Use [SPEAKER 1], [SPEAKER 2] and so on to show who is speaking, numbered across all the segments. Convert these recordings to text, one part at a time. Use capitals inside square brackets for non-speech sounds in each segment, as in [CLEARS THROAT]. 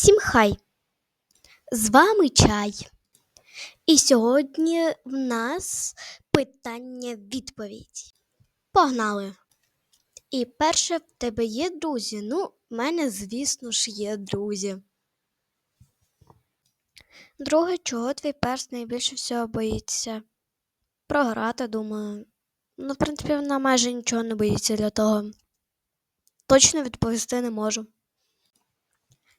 [SPEAKER 1] Всім хай! З вами чай. І сьогодні в нас питання-відповідь. Погнали! І перше, в тебе є друзі? Ну, в мене, звісно ж, є друзі. Друге, чого твій перс найбільше всього боїться? Програти, думаю. Ну, в принципі, вона майже нічого не боїться для того. Точно відповісти не можу.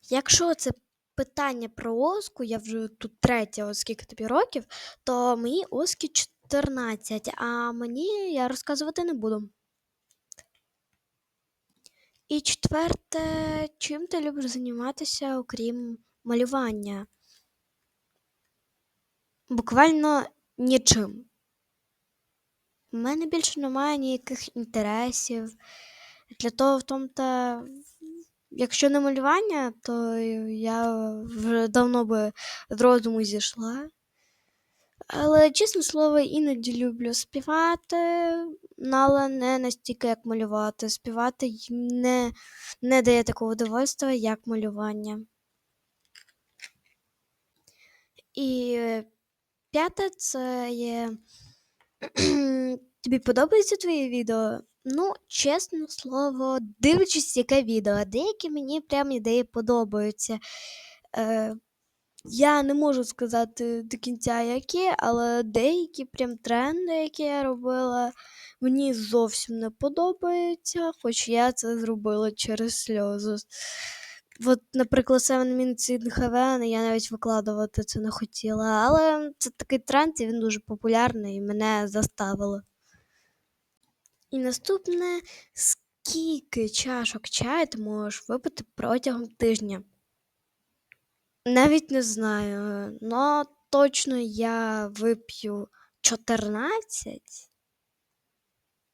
[SPEAKER 1] Якщо це питання про Оску, я вже тут третя, от скільки тобі років, то мені Оскі 14, а мені я розказувати не буду. І четверте, чим ти любиш займатися, окрім малювання? Буквально нічим. У мене більше немає ніяких інтересів. Для того, в тому якщо не малювання, то я вже давно би з розуму зійшла. Але, чесне слово, іноді люблю співати, ну, але не настільки, як малювати. Співати не, не дає такого удовольствия, як малювання. І п'яте це є. Тобі подобаються твої відео? Ну, чесне слово, дивлячись, яке відео. Деякі мені прям ідеї подобаються. Е, я не можу сказати до кінця які, але деякі прям тренди, які я робила, мені зовсім не подобаються, хоч я це зробила через сльози. От, наприклад, Seven Minutes in Heaven я навіть викладувати це не хотіла. Але це такий тренд, і він дуже популярний і мене заставили. І наступне, скільки чашок чаю ти можеш випити протягом тижня? Навіть не знаю, але точно я вип'ю 14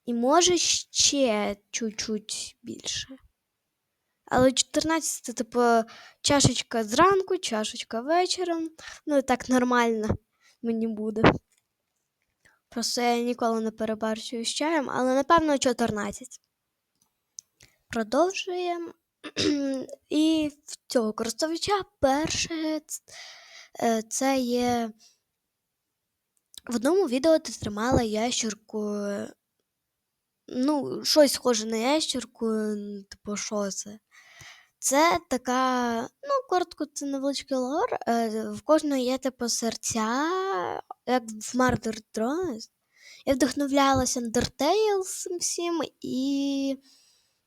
[SPEAKER 1] і може ще чуть-чуть більше. Але 14 це типу чашечка зранку, чашечка вечором. Ну і так нормально мені буде. Просто я ніколи не перебарщую з чаєм, але напевно 14. Продовжуємо. [CLEARS THROAT] І в цього користувача перше е, це є. В одному відео ти тримала ящерку. Ну, щось схоже на ящерку, типу, що це? Це така, ну, коротко, це невеличкий лор. Е, в кожного є типу серця, як в Murder Drones. Я вдохновлялася Undertale всім і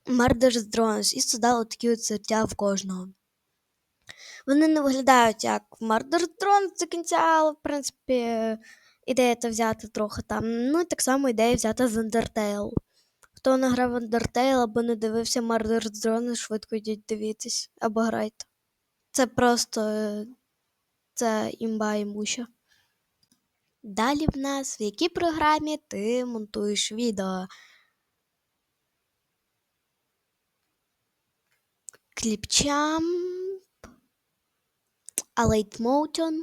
[SPEAKER 1] Murder Drones, і создала такі от серця в кожного. Вони не виглядають як в Murder Drones до кінця, але, в принципі, ідея то взяти трохи там. Ну, і так само ідея взяти з Undertale. Хто не грав Undertale або не дивився Murder Drones, швидко йдіть дивитись або грайте. Це просто це імба імбуща. Далі в нас в якій програмі ти монтуєш відео. Кліпчам, Alate Motion,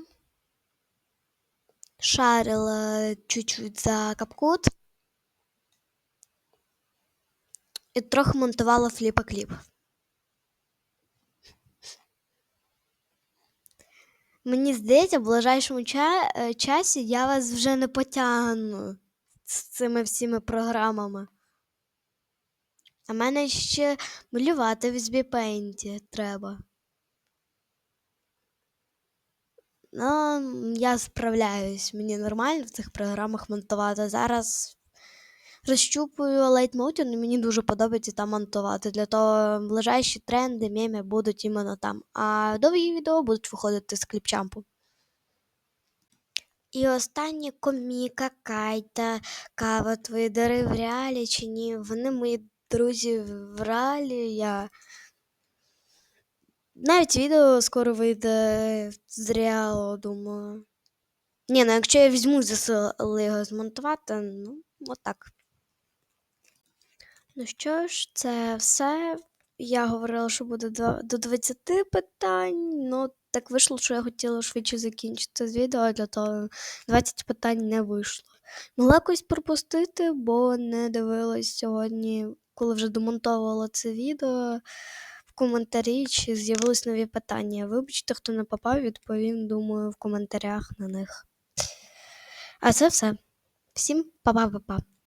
[SPEAKER 1] шарила чуть-чуть за капкут і трохи монтувала фліпа-кліп. Мені здається, в ближайшому ча е, часі я вас вже не потягну з цими всіми програмами. А мене ще малювати в Paint треба. Ну, я справляюсь, мені нормально в цих програмах монтувати. Зараз розщупую Motion і мені дуже подобається там монтувати. Для того ближайші тренди, меми будуть іменно там. А довгі відео будуть виходити з кліпчампу. І останнє коміка, кайта, кава, твої дари в реалі чи ні. Вони мої друзі в реалі. Я... Навіть відео скоро вийде з реалу, думаю. Ні, ну якщо я візьму за сили його змонтувати, ну, отак. Ну що ж, це все. Я говорила, що буде до 20 питань. Ну, так вийшло, що я хотіла швидше закінчити відео, для того 20 питань не вийшло. Могла якось пропустити, бо не дивилась сьогодні, коли вже демонтовувала це відео. коментарі, чи з'явились нові питання. Вибачте, хто не попав, відповім, думаю, в коментарях на них. А це все. Всім па-па-па-па.